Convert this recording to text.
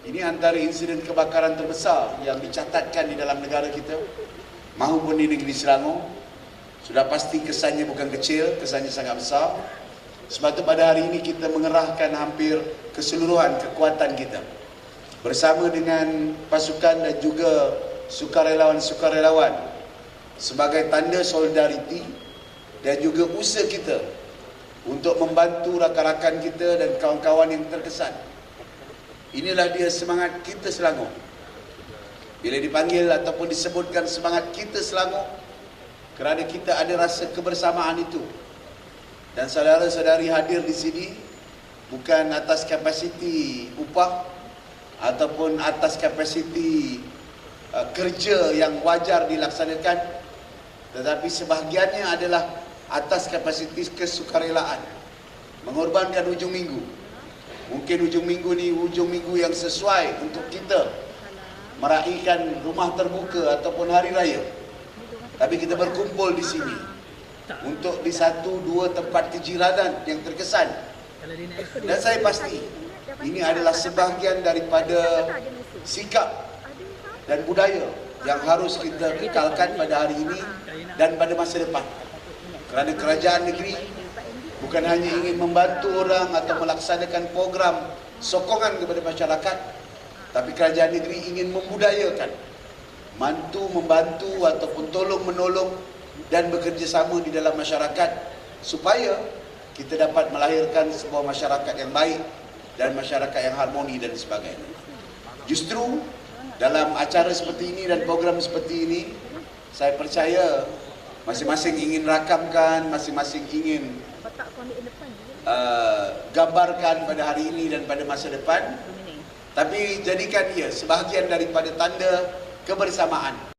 Ini antara insiden kebakaran terbesar yang dicatatkan di dalam negara kita maupun di negeri Selangor. Sudah pasti kesannya bukan kecil, kesannya sangat besar. Sebab itu pada hari ini kita mengerahkan hampir keseluruhan kekuatan kita bersama dengan pasukan dan juga sukarelawan-sukarelawan sebagai tanda solidariti dan juga usaha kita untuk membantu rakan-rakan kita dan kawan-kawan yang terkesan. Inilah dia semangat kita Selangor. Bila dipanggil ataupun disebutkan semangat kita Selangor kerana kita ada rasa kebersamaan itu. Dan saudara-saudari hadir di sini bukan atas kapasiti upah ataupun atas kapasiti uh, kerja yang wajar dilaksanakan tetapi sebahagiannya adalah atas kapasiti kesukarelaan mengorbankan ujung minggu mungkin ujung minggu ni ujung minggu yang sesuai untuk kita meraihkan rumah terbuka ataupun hari raya tapi kita berkumpul di sini untuk di satu dua tempat kejiranan yang terkesan dan saya pasti ini adalah sebahagian daripada sikap dan budaya yang harus kita kekalkan pada hari ini dan pada masa depan. Kerana kerajaan negeri bukan hanya ingin membantu orang atau melaksanakan program sokongan kepada masyarakat, tapi kerajaan negeri ingin membudayakan mantu membantu ataupun tolong menolong dan bekerjasama di dalam masyarakat supaya kita dapat melahirkan sebuah masyarakat yang baik dan masyarakat yang harmoni dan sebagainya. Justru dalam acara seperti ini dan program seperti ini, saya percaya masing-masing ingin rakamkan, masing-masing ingin uh, gambarkan pada hari ini dan pada masa depan. Tapi jadikan ia sebahagian daripada tanda kebersamaan